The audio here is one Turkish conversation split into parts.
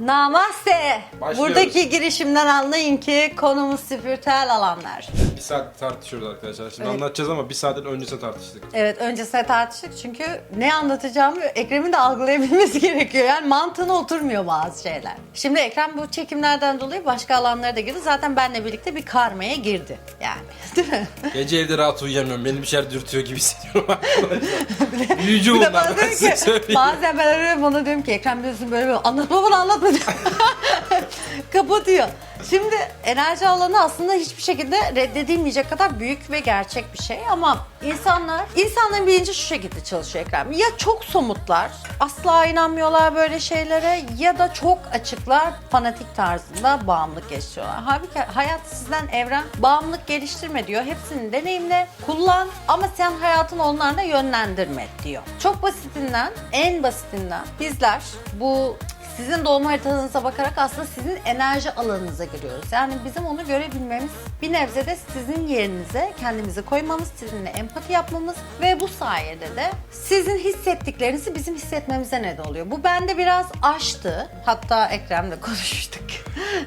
Namaste. Başlıyoruz. Buradaki girişimden anlayın ki konumuz spiritüel alanlar. Bir saat tartışıyoruz arkadaşlar. Şimdi Evet. anlatacağız ama bir saatin öncesine tartıştık. Evet öncesine tartıştık çünkü ne anlatacağımı Ekrem'in de algılayabilmesi gerekiyor. Yani mantığına oturmuyor bazı şeyler. Şimdi Ekrem bu çekimlerden dolayı başka alanlara da girdi. Zaten benle birlikte bir karmaya girdi. Yani değil mi? Gece evde rahat uyuyamıyorum. Beni bir şeyler dürtüyor gibi hissediyorum arkadaşlar. Büyücü Bir de bunlar bana ben diyor size ki, söyleyeyim. bazen ben arıyorum ona diyorum ki Ekrem diyorsun böyle böyle anlatma bana anlatma diyor. Kapatıyor. Şimdi enerji alanı aslında hiçbir şekilde reddedilmeyecek kadar büyük ve gerçek bir şey ama insanlar, insanların bilinci şu şekilde çalışıyor Ekrem. Ya çok somutlar, asla inanmıyorlar böyle şeylere ya da çok açıklar, fanatik tarzında bağımlılık yaşıyorlar. Halbuki hayat sizden evren bağımlılık geliştirme diyor. Hepsini deneyimle, kullan ama sen hayatını onlarla yönlendirme diyor. Çok basitinden, en basitinden bizler bu sizin doğum haritanıza bakarak aslında sizin enerji alanınıza giriyoruz. Yani bizim onu görebilmemiz bir nebze de sizin yerinize kendimizi koymamız, sizinle empati yapmamız ve bu sayede de sizin hissettiklerinizi bizim hissetmemize neden oluyor. Bu bende biraz aştı. Hatta Ekrem'le konuştuk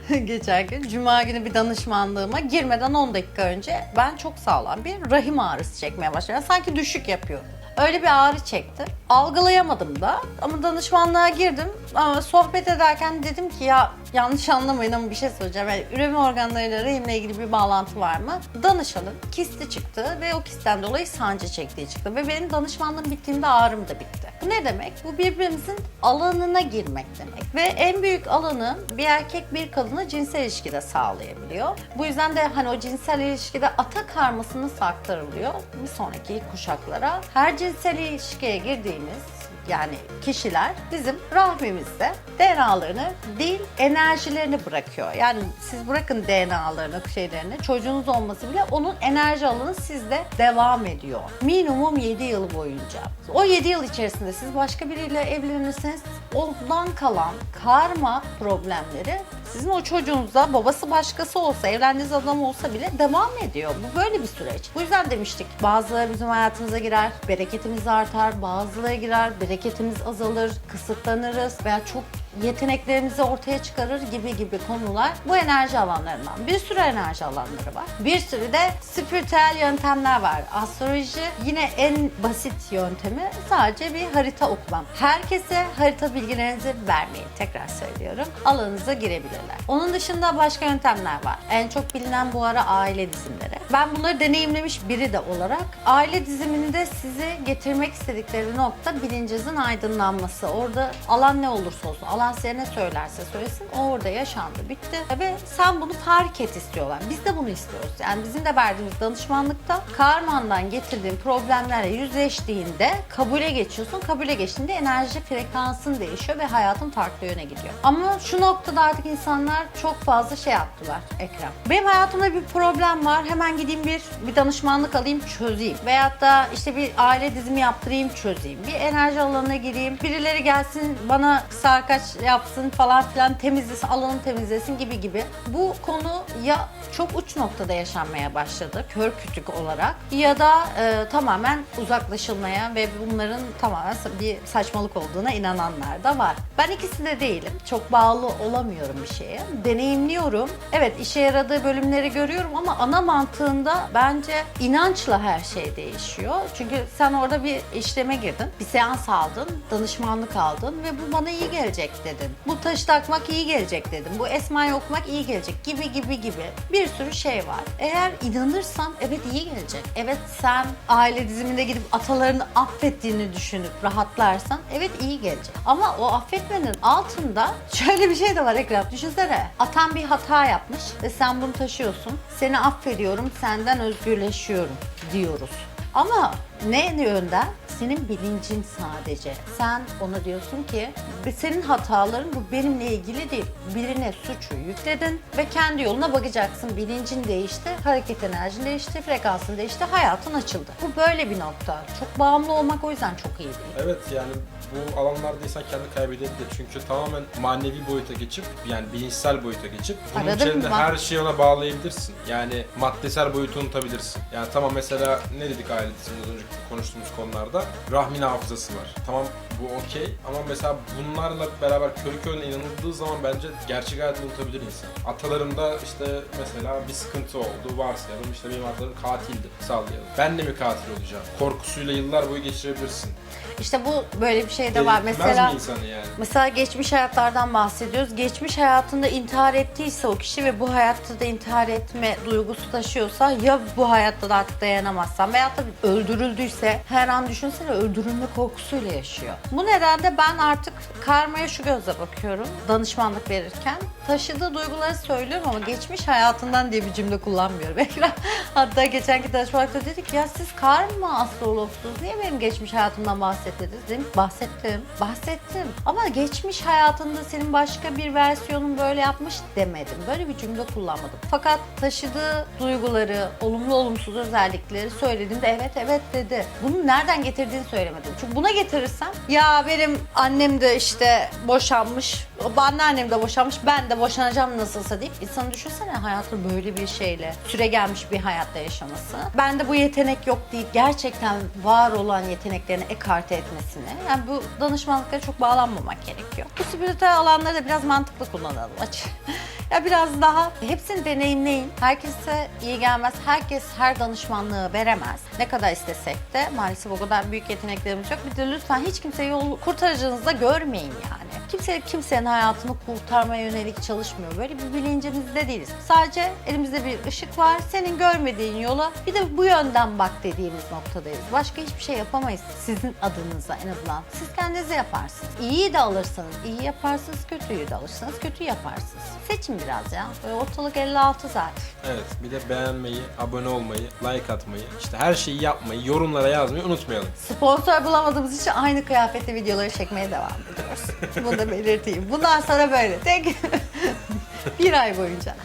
geçen gün. Cuma günü bir danışmanlığıma girmeden 10 dakika önce ben çok sağlam bir rahim ağrısı çekmeye başladım. Sanki düşük yapıyor. Öyle bir ağrı çekti. Algılayamadım da ama danışmanlığa girdim. Ama sohbet ederken dedim ki ya yanlış anlamayın ama bir şey söyleyeceğim. Yani üreme organlarıyla rahimle ilgili bir bağlantı var mı? Danışalım. Kisti çıktı ve o kistten dolayı sancı çektiği çıktı. Ve benim danışmanlığım bittiğinde ağrım da bitti. Ne demek? Bu birbirimizin alanına girmek demek. Ve en büyük alanı bir erkek bir kadına cinsel ilişkide sağlayabiliyor. Bu yüzden de hani o cinsel ilişkide ata karmasını aktarılıyor bir sonraki kuşaklara. Her cinsel ilişkiye girdiğimiz yani kişiler bizim rahmimizde DNA'larını değil enerjilerini bırakıyor. Yani siz bırakın DNA'larını, şeylerini, çocuğunuz olması bile onun enerji alanı sizde devam ediyor. Minimum 7 yıl boyunca. O 7 yıl içerisinde siz başka biriyle evlenirseniz ondan kalan karma problemleri sizin o çocuğunuzda babası başkası olsa, evlendiğiniz adam olsa bile devam ediyor. Bu böyle bir süreç. Bu yüzden demiştik bazıları bizim hayatımıza girer, bereketimiz artar, bazıları girer, bereketimiz azalır, kısıtlanırız veya çok yeteneklerimizi ortaya çıkarır gibi gibi konular bu enerji alanlarından. Bir sürü enerji alanları var. Bir sürü de spiritüel yöntemler var. Astroloji yine en basit yöntemi sadece bir harita okumak. Herkese harita bilgilerinizi vermeyin. Tekrar söylüyorum. Alanınıza girebilirler. Onun dışında başka yöntemler var. En çok bilinen bu ara aile dizimleri. Ben bunları deneyimlemiş biri de olarak aile diziminde sizi getirmek istedikleri nokta bilincinizin aydınlanması. Orada alan ne olursa olsun, alan ne söylerse söylesin o orada yaşandı, bitti. Ve sen bunu fark et istiyorlar. Biz de bunu istiyoruz. Yani bizim de verdiğimiz danışmanlıkta karmandan getirdiğin problemlerle yüzleştiğinde kabule geçiyorsun. Kabule geçtiğinde enerji frekansın değişiyor ve hayatın farklı yöne gidiyor. Ama şu noktada artık insanlar çok fazla şey yaptılar Ekrem. Benim hayatımda bir problem var. Hemen gideyim bir bir danışmanlık alayım çözeyim. Veyahut da işte bir aile dizimi yaptırayım çözeyim. Bir enerji alanına gireyim. Birileri gelsin bana sarkaç yapsın falan filan temizlesin, alanı temizlesin gibi gibi. Bu konu ya çok uç noktada yaşanmaya başladı kör kütük olarak ya da e, tamamen uzaklaşılmaya ve bunların tamamen bir saçmalık olduğuna inananlar da var. Ben ikisi de değilim. Çok bağlı olamıyorum bir şeye. Deneyimliyorum. Evet işe yaradığı bölümleri görüyorum ama ana mantığında bence inançla her şey değişiyor. Çünkü sen orada bir işleme girdin. Bir seans aldın, danışmanlık aldın ve bu bana iyi gelecek dedin. Bu taşı takmak iyi gelecek dedim. Bu esmayı okumak iyi gelecek gibi gibi gibi. Bir sürü şey var. Eğer inanırsan evet iyi gelecek. Evet sen aile diziminde gidip atalarını affettiğini düşünüp rahatlarsan evet iyi gelecek. Ama o affetmenin altında şöyle bir şey de var Ekrem. Düşünsene atan bir hata yapmış ve sen bunu taşıyorsun. Seni affediyorum, senden özgürleşiyorum diyoruz. Ama ne yönden? Senin bilincin sadece. Sen ona diyorsun ki senin hataların bu benimle ilgili değil. Birine suçu yükledin ve kendi yoluna bakacaksın. Bilincin değişti, hareket enerjin değişti, frekansın değişti, hayatın açıldı. Bu böyle bir nokta. Çok bağımlı olmak o yüzden çok iyi değil. Evet yani bu alanlarda insan kendini kaybedebilir. Çünkü tamamen manevi boyuta geçip yani bilinçsel boyuta geçip bunun Aradın içerisinde mı? her şeyi ona bağlayabilirsin. Yani maddesel boyutu unutabilirsin. Yani tamam mesela ne dedik aile az önce konuştuğumuz konularda rahmin hafızası var. Tamam bu okey ama mesela bunlarla beraber körü körüne inanıldığı zaman bence gerçek hayatı unutabilir insan. Atalarımda işte mesela bir sıkıntı oldu varsayalım işte benim atalarım katildi sallayalım. Ben de mi katil olacağım? Korkusuyla yıllar boyu geçirebilirsin. İşte bu böyle bir şey de var. Mesela mi insanı yani? Mesela geçmiş hayatlardan bahsediyoruz. Geçmiş hayatında intihar ettiyse o kişi ve bu hayatta da intihar etme duygusu taşıyorsa ya bu hayatta da artık dayanamazsan veya da öldürüldüyse her an düşünsene öldürülme korkusuyla yaşıyor. Bu nedenle ben artık karmaya şu gözle bakıyorum danışmanlık verirken. Taşıdığı duyguları söylüyorum ama geçmiş hayatından diye bir cümle kullanmıyorum. Ekrem hatta geçenki danışmanlıkta dedi ki ya siz karma astrologsunuz niye benim geçmiş hayatımdan bahsettiniz? Dedim bahsettim. Bahsettim. Ama geçmiş hayatında senin başka bir versiyonun böyle yapmış demedim. Böyle bir cümle kullanmadım. Fakat taşıdığı duyguları, olumlu olumsuz özellikleri söylediğimde evet evet dedi. Bunu nereden getirdiğini söylemedim. Çünkü buna getirirsem ya benim annem de işte boşanmış, anneannem de boşanmış, ben de boşanacağım nasılsa deyip insanı düşünsene hayatı böyle bir şeyle süre gelmiş bir hayatta yaşaması. Ben de bu yetenek yok deyip gerçekten var olan yeteneklerini ekarte etmesini. Yani bu danışmanlıklara çok bağlanmamak gerekiyor. Bu spiritüel alanları da biraz mantıklı kullanalım açık. Ya biraz daha hepsini deneyimleyin. Herkese iyi gelmez. Herkes her danışmanlığı veremez. Ne kadar istesek de maalesef o kadar büyük yeteneklerimiz yok. Bir de lütfen hiç kimseyi yol kurtarıcınızda görmeyin yani. Kimse kimsenin hayatını kurtarmaya yönelik çalışmıyor. Böyle bir bilincimizde değiliz. Sadece elimizde bir ışık var. Senin görmediğin yola bir de bu yönden bak dediğimiz noktadayız. Başka hiçbir şey yapamayız sizin adınıza en azından. Siz kendinize yaparsınız. İyiyi de alırsanız iyi yaparsınız, kötüyü de alırsanız kötü yaparsınız. Seçin biraz ya. Böyle ortalık 56 zaten. Evet bir de beğenmeyi, abone olmayı, like atmayı, işte her şeyi yapmayı, yorumlara yazmayı unutmayalım. Sponsor bulamadığımız için aynı kıyafette videoları çekmeye devam ediyoruz. Bunu da belirteyim. Bundan sonra böyle. Tek bir ay boyunca.